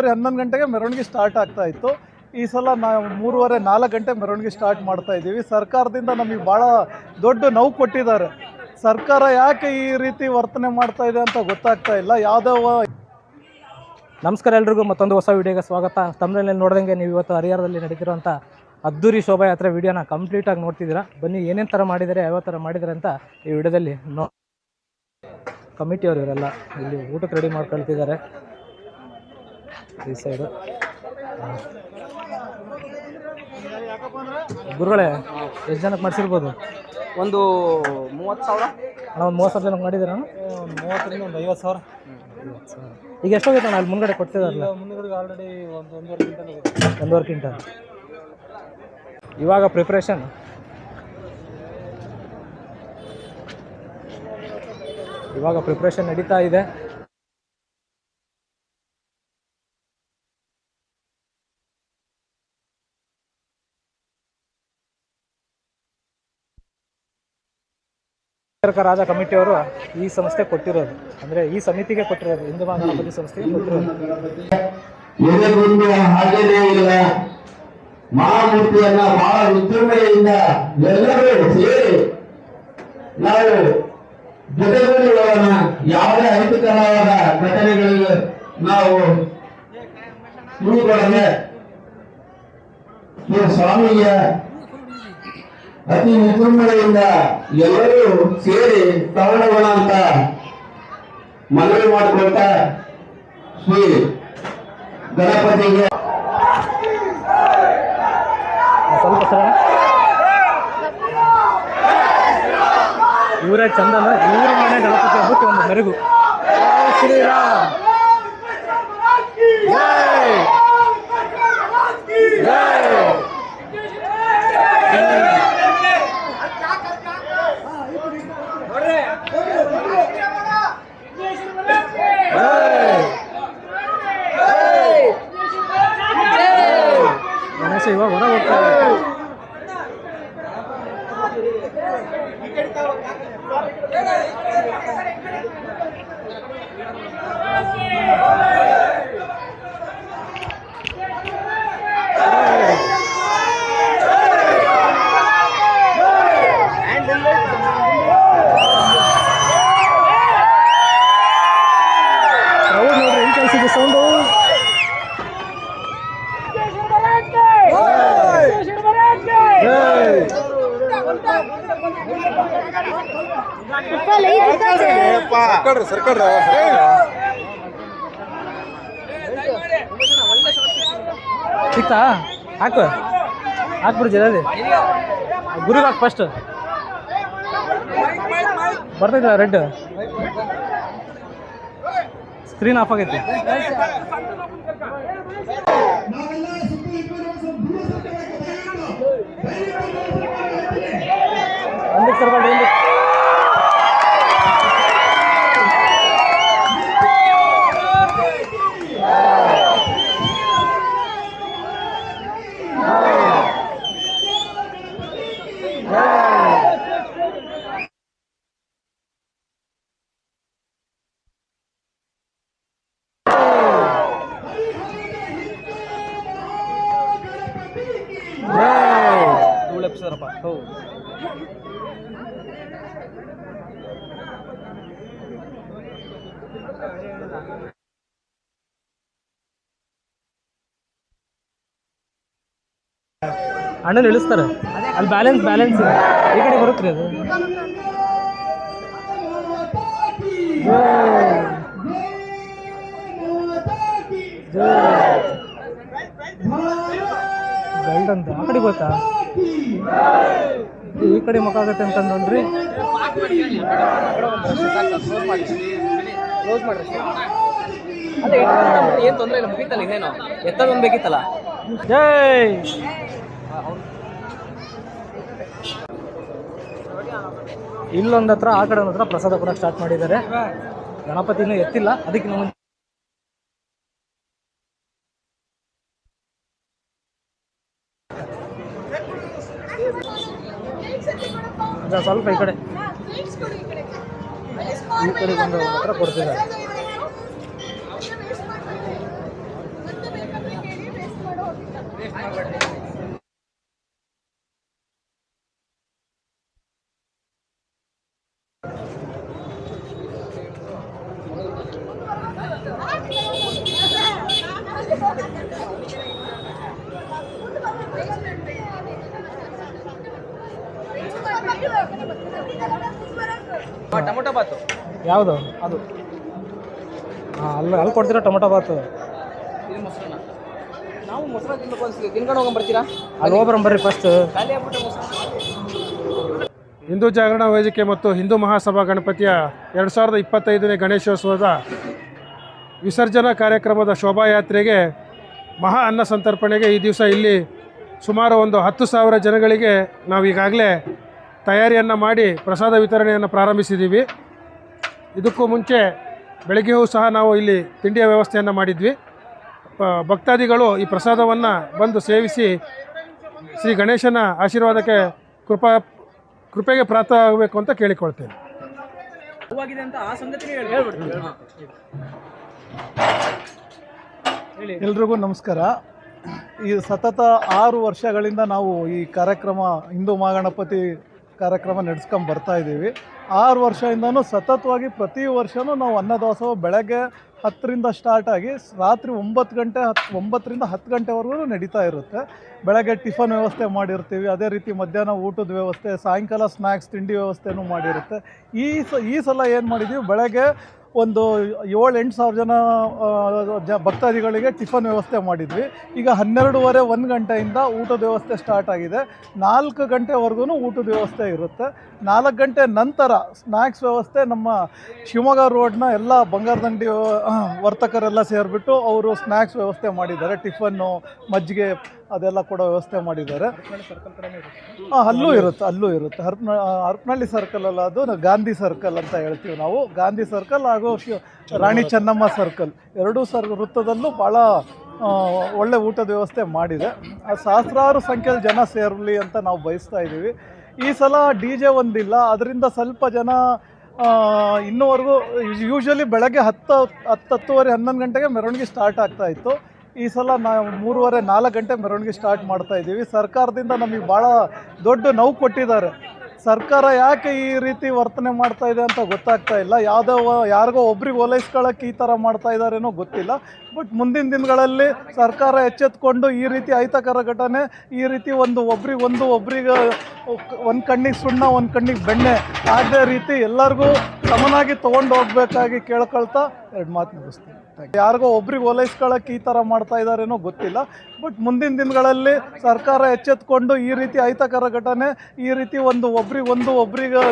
ಹತ್ತುವರೆ ಹನ್ನೊಂದು ಗಂಟೆಗೆ ಮೆರವಣಿಗೆ ಸ್ಟಾರ್ಟ್ ಆಗ್ತಾ ಇತ್ತು. ಈ ಸಲ ನಾವು ಮೂರುವರೆ ನಾಲ್ಕು ಗಂಟೆ ಮೆರವಣಿಗೆ ಸ್ಟಾರ್ಟ್ ಮಾಡ್ತಾ ಇದ್ದೀವಿ. ಸರ್ಕಾರದಿಂದ ನಮಗೆ ಭಾಳ ದೊಡ್ಡ ನೋವು ಕೊಟ್ಟಿದ್ದಾರೆ. ಸರ್ಕಾರ ಯಾಕೆ ಈ ರೀತಿ ವರ್ತನೆ ಮಾಡ್ತಾ ಇದೆ ಅಂತ ಗೊತ್ತಾಗ್ತಾ ಇಲ್ಲ. ಯಾವುದೋ ನಮಸ್ಕಾರ ಎಲ್ರಿಗೂ, ಮತ್ತೊಂದು ಹೊಸ ವಿಡಿಯೋಗೆ ಸ್ವಾಗತ. ತಮ್ಮನಲ್ಲಿ ನೋಡ್ದಂಗೆ ನೀವು ಇವತ್ತು ಹರಿಹರದಲ್ಲಿ ನಡೀತಿರುವಂಥ ಅದ್ದೂರಿ ಶೋಭಾಯಾತ್ರೆ ವಿಡಿಯೋನ ಕಂಪ್ಲೀಟಾಗಿ ನೋಡ್ತಿದ್ದೀರಾ? ಬನ್ನಿ, ಏನೇನು ಥರ ಮಾಡಿದ್ದಾರೆ ಯಾವ ಥರ ಮಾಡಿದ್ದಾರೆ ಅಂತ ಈ ವಿಡಿಯೋದಲ್ಲಿ ನೋ ಕಮಿಟಿಯವರು ಇವರೆಲ್ಲ ಇಲ್ಲಿ ಊಟಕ್ಕೆ ರೆಡಿ ಮಾಡ್ಕೊಳ್ತಿದ್ದಾರೆ. ಈ ಸೈಡು ಗುರುಗಳೇ ಎಷ್ಟು ಜನಕ್ಕೆ ಮಾಡಿಸಿರ್ಬೋದು? ಒಂದು ಮೂವತ್ತು ಸಾವಿರ. ಅಣ್ಣ ಒಂದು ಮೂವತ್ತು ಸಾವಿರ ಜನಕ್ಕೆ ಮಾಡಿದ್ದೀರಾ ಮೂವತ್ತರಿಂದ ಒಂದು ಐವತ್ತು ಸಾವಿರ. ಈಗ ಎಷ್ಟೋಗೈತೆ ಅಣ್ಣ? ಅಲ್ಲಿ ಮುಂದ್ಗಡೆ ಕೊಡ್ತಿದಾರಲ್ಲ. ಮುಂದ್ಗಡೆ ಆಲ್ರೆಡಿ ಒಂದು ಒಂದೂವರೆ ಕ್ವಿಂಟಲ್ ಒಂದೂವರೆ ಕ್ವಿಂಟಲ್. ಇವಾಗ ಪ್ರಿಪ್ರೇಷನ್ ಇವಾಗ ಪ್ರಿಪ್ರೇಷನ್ ನಡೀತಾ ಇದೆ. ಕರ್ನಾಟಕ ರಾಜ ಕಮಿಟಿಯವರು ಈ ಸಂಸ್ಥೆ ಕೊಟ್ಟಿರೋದು. ಅಂದ್ರೆ ಈ ಸಮಿತಿಗೆ ಕೊಟ್ಟಿರೋದು, ಹಿಂದೂ ಮಹಾಗಣಪತಿ ಸಂಸ್ಥೆಗೆ ಕೊಟ್ಟಿರೋದು. ಎದೆಗುಂದು ಹಾಗೇನೇ ಇಲ್ಲ. ಮಹಾಮೂರ್ತಿಯನ್ನ ಬಹಳ ವಿಜೃಂಭಣೆಯಿಂದ ಎಲ್ಲರೂ ಸೇರಿ ನಾವು ಜೊತೆಗೂಡಿಕೊಳ್ಳೋಣ ಯಾವುದೇ ಅಹಿತಕರವಾದ ಘಟನೆಗಳಿಗೆ ನಾವು ಇವುಗಳನ್ನು ಸ್ವಾಮಿಯ ಅತಿ ವಿಜೃಂಭಣೆಯಿಂದ ಎಲ್ಲರೂ ಸೇರಿ ತಗೊಳ್ಳೋಣ ಅಂತ ಮನವಿ ಮಾಡಿಕೊಳ್ತಾ ಶ್ರೀ ಗಣಪತಿಗೆ. ಸ್ವಲ್ಪ ಸರ. ಇವರೇ ಚಂದನ ಇವರ ಮನೆ ಗಣಪತಿ ಹಬ್ಬಕ್ಕೆ ಒಂದು ಮೆರುಗು. ಶ್ರೀರಾಮ್. ಜೈ ಜೈ ಗಣೇಶ ಇವಾಗ ಹೊರ ಹೋಗ್ತಾ ಇದೆ ಕ್ರೌಡ್ ನೋಡ್ರಿ ಹೆಂಗ್ ಕಳ್ಸಿದೆ ಸೌಂಡು ಸಿಕ್ತಾ ಹಾಕು. ಹಾಕ್ಬಿಡು ಜಲ್ದಿ. ಗುರುಗೆ ಹಾಕು ಫಸ್ಟ್ ಬರ್ತೈತ ರೆಡ್ ಸ್ಕ್ರೀನ್ ಆಫ್ ಆಗೈತಿ. rindik serban rindik Wow. Oh. ಅಣ್ಣನ ಇಳಿಸ್ತಾರೆ ಅಲ್ಲಿ ಬ್ಯಾಲೆನ್ಸ್ ಬ್ಯಾಲೆನ್ಸ್ ಇದೆ ಈ ಕಡೆ ಬರುತ್ತೆ ರೀ ಅದು ಗೈಡ್ ಅಂತ ಆ ಕಡೆ ಗೊತ್ತಾ ಈ ಕಡೆ ಮುಖ ಆಗತ್ತೆ ಅಂತ ನೋಡ್ರಿ ಕ್ಲೋಸ್ ಮಾಡ್ರಿ ಏನು ತೊಂದರೆ ಇಲ್ಲ ಮುಗೀತಲ್ಲ ಇನ್ನೇನು ಎತ್ತದೊಂದು ಬೇಕಿತ್ತಲ್ಲ ಜೈ ಇಲ್ಲೊಂದ್ ಹತ್ರ, ಆ ಕಡೆ ಹತ್ರ ಪ್ರಸಾದ ಕೂಡ ಸ್ಟಾರ್ಟ್ ಮಾಡಿದ್ದಾರೆ. ಗಣಪತಿನೂ ಎತ್ತಿಲ್ಲ, ಅದಕ್ಕೆ ಮುಂಚೆ ಸ್ವಲ್ಪ ಈ ಕಡೆ. ಈ ಕಡೆ ಬಂದು ಹತ್ರ ಕೊಡ್ತಿದ್ದಾರೆ. ಬಾತು? ಯಾವುದು? ಅದು. ಹಾಂ ಅಲ್ಲಿ ಅಲ್ಲಿ ಕೊಡ್ತೀರಾ ಟೊಮೊಟೊ ಬಾತು? ಇದು ಮೊಸರನ್ನ. ನಾವು ಮೊಸರು ತಿನ್ಬೇಕು ಅನ್ಸಿದೆ ತಿನ್ಕೊಂಡು ಹೋಗೋಣ ಬರ್ತೀರಾ? ಅಲ್ಲಿ ಹೋಗ್ಬರಂ ಬರ್ರಿ ಫಸ್ಟ್ ಖಾಲಿ ಆಗ್ಬಿಟ್ಟೆ ಮೊಸರು ಹಿಂದೂ ಜಾಗರಣ ವೇದಿಕೆ ಮತ್ತು ಹಿಂದೂ ಮಹಾಸಭಾ ಗಣಪತಿಯ ಎರಡು ಸಾವಿರದ ಇಪ್ಪತ್ತೈದನೇ ಗಣೇಶೋತ್ಸವದ ವಿಸರ್ಜನಾ ಕಾರ್ಯಕ್ರಮದ ಶೋಭಾಯಾತ್ರೆಗೆ ಮಹಾ ಅನ್ನ ಸಂತರ್ಪಣೆಗೆ ಈ ದಿವಸ ಇಲ್ಲಿ ಸುಮಾರು ಒಂದು ಹತ್ತು ಸಾವಿರ ಜನಗಳಿಗೆ ನಾವು ಈಗಾಗಲೇ ತಯಾರಿಯನ್ನು ಮಾಡಿ ಪ್ರಸಾದ ವಿತರಣೆಯನ್ನು ಪ್ರಾರಂಭಿಸಿದ್ದೀವಿ ಇದಕ್ಕೂ ಮುಂಚೆ ಬೆಳಗ್ಗೆಯೂ ಸಹ ನಾವು ಇಲ್ಲಿ ತಿಂಡಿಯ ವ್ಯವಸ್ಥೆಯನ್ನು ಮಾಡಿದ್ವಿ. ಭಕ್ತಾದಿಗಳು ಈ ಪ್ರಸಾದವನ್ನು ಬಂದು ಸೇವಿಸಿ ಶ್ರೀ ಗಣೇಶನ ಆಶೀರ್ವಾದಕ್ಕೆ ಕೃಪಾ ಕೃಪೆಗೆ ಪ್ರಾಪ್ತ ಆಗಬೇಕು ಅಂತ ಕೇಳಿಕೊಳ್ತೇನೆ ಎಲ್ರಿಗೂ ನಮಸ್ಕಾರ. ಈ ಸತತ ಆರು ವರ್ಷಗಳಿಂದ ನಾವು ಈ ಕಾರ್ಯಕ್ರಮ ಹಿಂದೂ ಮಹಾಗಣಪತಿ ಕಾರ್ಯಕ್ರಮ ನಡೆಸ್ಕೊಂಡು ಬರ್ತಾ ಇದ್ದೀವಿ ಆರು ವರ್ಷದಿಂದನೂ ಸತತವಾಗಿ ಪ್ರತಿ ವರ್ಷವೂ ನಾವು ಅನ್ನದಾಸೋಹ ಬೆಳಗ್ಗೆ ಹತ್ತರಿಂದ ಸ್ಟಾರ್ಟ್ ಆಗಿ ರಾತ್ರಿ ಒಂಬತ್ತು ಗಂಟೆ ಹತ್ತು ಒಂಬತ್ತರಿಂದ ಹತ್ತು ಗಂಟೆವರೆಗೂ ನಡೀತಾ ಇರುತ್ತೆ. ಬೆಳಗ್ಗೆ ಟಿಫನ್ ವ್ಯವಸ್ಥೆ ಮಾಡಿರ್ತೀವಿ. ಅದೇ ರೀತಿ ಮಧ್ಯಾಹ್ನ ಊಟದ ವ್ಯವಸ್ಥೆ, ಸಾಯಂಕಾಲ ಸ್ನ್ಯಾಕ್ಸ್ ತಿಂಡಿ ವ್ಯವಸ್ಥೆನೂ ಮಾಡಿರುತ್ತೆ. ಈ ಸ, ಈ ಸಲ ಏನು ಮಾಡಿದ್ದೀವಿ ಬೆಳಗ್ಗೆ ಒಂದು ಏಳು ಎಂಟು ಸಾವಿರ ಜನ ಜ, ಭಕ್ತಾದಿಗಳಿಗೆ ಟಿಫನ್ ವ್ಯವಸ್ಥೆ ಮಾಡಿದ್ವಿ. ಈಗ ಹನ್ನೆರಡೂವರೆ ಒಂದು ಗಂಟೆಯಿಂದ ಊಟದ ವ್ಯವಸ್ಥೆ ಸ್ಟಾರ್ಟ್ ಆಗಿದೆ. ನಾಲ್ಕು ಗಂಟೆವರೆಗೂ ಊಟದ ವ್ಯವಸ್ಥೆ ಇರುತ್ತೆ. ನಾಲ್ಕು ಗಂಟೆ ನಂತರ ಸ್ನ್ಯಾಕ್ಸ್ ವ್ಯವಸ್ಥೆ, ನಮ್ಮ ಶಿವಮೊಗ್ಗ ರೋಡ್ನ ಎಲ್ಲ ಬಂಗಾರದಂಡಿ ವರ್ತಕರೆಲ್ಲ ಸೇರಿಬಿಟ್ಟು ಅವರು ಸ್ನ್ಯಾಕ್ಸ್ ವ್ಯವಸ್ಥೆ ಮಾಡಿದ್ದಾರೆ. ಟಿಫನ್ನು, ಮಜ್ಜಿಗೆ ಅದೆಲ್ಲ ಕೂಡ ವ್ಯವಸ್ಥೆ ಮಾಡಿದ್ದಾರೆ. ಹಾಂ ಅಲ್ಲೂ ಇರುತ್ತೆ ಅಲ್ಲೂ ಇರುತ್ತೆ. ಹರ್ಪನ ಹರ್ಪನಹಳ್ಳಿ ಸರ್ಕಲ್ ಅಲ್ಲ ಅದು ಗಾಂಧಿ ಸರ್ಕಲ್ ಅಂತ ಹೇಳ್ತೀವಿ ನಾವು. ಗಾಂಧಿ ಸರ್ಕಲ್ ಹಾಗೂ ಶಿ ರಾಣಿ ಚೆನ್ನಮ್ಮ ಸರ್ಕಲ್ ಎರಡೂ ಸರ್ ವೃತ್ತದಲ್ಲೂ ಭಾಳ ಒಳ್ಳೆ ಊಟದ ವ್ಯವಸ್ಥೆ ಮಾಡಿದೆ. ಆ ಸಹಸ್ರಾರು ಸಂಖ್ಯೆಯಲ್ಲಿ ಜನ ಸೇರಲಿ ಅಂತ ನಾವು ಬಯಸ್ತಾ ಇದ್ದೀವಿ. ಈ ಸಲ ಡಿ ಜೆ ಒಂದಿಲ್ಲ. ಅದರಿಂದ ಸ್ವಲ್ಪ ಜನ ಇನ್ನೂವರೆಗೂ ಯೂಶ್ವಲಿ ಬೆಳಗ್ಗೆ ಹತ್ತು ಹತ್ತು ಹತ್ತುವರೆ ಹನ್ನೊಂದು ಗಂಟೆಗೆ ಮೆರವಣಿಗೆ ಸ್ಟಾರ್ಟ್ ಆಗ್ತಾ ಇತ್ತು. ಈ ಸಲ ನಾವು ಮೂರುವರೆ ನಾಲ್ಕು ಗಂಟೆ ಮೆರವಣಿಗೆ ಸ್ಟಾರ್ಟ್ ಮಾಡ್ತಾ ಇದ್ದೀವಿ. ಸರ್ಕಾರದಿಂದ ನಮಗೆ ಭಾಳ ದೊಡ್ಡ ನೋವು ಕೊಟ್ಟಿದ್ದಾರೆ. ಸರ್ಕಾರ ಯಾಕೆ ಈ ರೀತಿ ವರ್ತನೆ ಮಾಡ್ತಾ ಇದೆ ಅಂತ ಗೊತ್ತಾಗ್ತಾ ಇಲ್ಲ. ಯಾವುದೋ ಯಾರಿಗೋ ಒಬ್ರಿಗೆ ಓಲೈಸ್ಕೊಳ್ಳೋಕೆ ಈ ಥರ ಮಾಡ್ತಾ ಇದ್ದಾರೇನೋ ಗೊತ್ತಿಲ್ಲ. ಬಟ್ ಮುಂದಿನ ದಿನಗಳಲ್ಲಿ ಸರ್ಕಾರ ಎಚ್ಚೆತ್ಕೊಂಡು ಈ ರೀತಿ ಅಹಿತಕರ ಘಟನೆ, ಈ ರೀತಿ ಒಂದು ಒಬ್ರಿಗೆ ಒಂದು ಒಬ್ರಿಗೆ ಒಂದು ಕಣ್ಣಿಗೆ ಸುಣ್ಣ, ಒಂದು ಕಣ್ಣಿಗೆ ಬೆಣ್ಣೆ ಆಗದೇ ರೀತಿ ಎಲ್ಲರಿಗೂ ಸಮನಾಗಿ ತೊಗೊಂಡು ಹೋಗ್ಬೇಕಾಗಿ ಕೇಳ್ಕೊಳ್ತಾ ಎರಡು ಮಾತು ಮುಗಿಸ್ತೀನಿ. ಯಾರಿಗೋ ಒಬ್ರಿಗೆ ಓಲೈಸ್ಕೊಳ್ಳೋಕೆ ಈ ಥರ ಮಾಡ್ತಾ ಇದ್ದಾರೇನೋ ಗೊತ್ತಿಲ್ಲ. ಬಟ್ ಮುಂದಿನ ದಿನಗಳಲ್ಲಿ ಸರ್ಕಾರ ಎಚ್ಚೆತ್ಕೊಂಡು ಈ ರೀತಿ ಅಹಿತಕರ ಘಟನೆ ಈ ರೀತಿ ಒಂದು ಒಬ್ರಿಗೆ ಒಂದು ಒಬ್ರಿಗೆ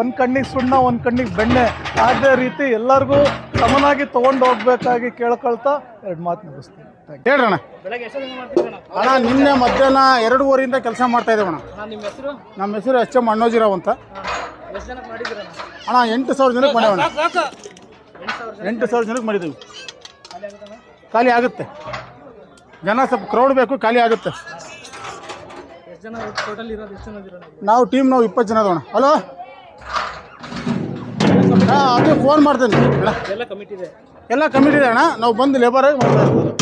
ಒಂದು ಕಣ್ಣಿಗೆ ಸುಣ್ಣ ಒಂದು ಕಣ್ಣಿಗೆ ಬೆಣ್ಣೆ ಅದೇ ರೀತಿ ಎಲ್ಲರಿಗೂ ಸಮನಾಗಿ ತೊಗೊಂಡು ಹೋಗ್ಬೇಕಾಗಿ ಕೇಳ್ಕೊಳ್ತಾ ಎರಡು ಮಾತು ಮುಗಿಸ್ತೀನಿ. ಮಾಡ್ತೀವಿ ಅಣ್ಣ? ನಿನ್ನೆ ಮಧ್ಯಾಹ್ನ ಎರಡೂವರೆಯಿಂದ ಕೆಲಸ ಮಾಡ್ತಾ ಇದ್ದೇವೆ ಅಣ್ಣ. ಅಣ್ಣ ನಿಮ್ಮ ಹೆಸರು? ನಮ್ಮ ಹೆಸರು ಎಚ್ ಎಂ ಅಣ್ಣೋಜಿರಾವ್ ಅಂತ. ಅಣ್ಣ? ಎಂಟು ಸಾವಿರ ಜನಕ್ಕೆ ಮಾಡ್ಯಾವಣ್ಣ ಎಂಟು ಸಾವಿರ ಜನಕ್ಕೆ ಮಾಡಿದ್ದೀವಿ ಖಾಲಿ ಆಗುತ್ತೆ. ಜನ ಸ್ವಲ್ಪ ಕ್ರೌಡ್ ಬೇಕು ಖಾಲಿ ಆಗುತ್ತೆ. ನಾವು ಟೀಮ್ ನಾವು ಇಪ್ಪತ್ತು ಜನ ಅದೋಣ ಹಲೋ ಹಾಂ ಅದೇ ಫೋನ್ ಮಾಡ್ತೇನೆ. ಎಲ್ಲ ಕಮಿಟಿ ಇದೆ. ಅಣ್ಣ. ನಾವು ಬಂದು ಲೇಬರಾಗಿ ಮಾಡ್ತಾ ಇರ್ತೀವಿ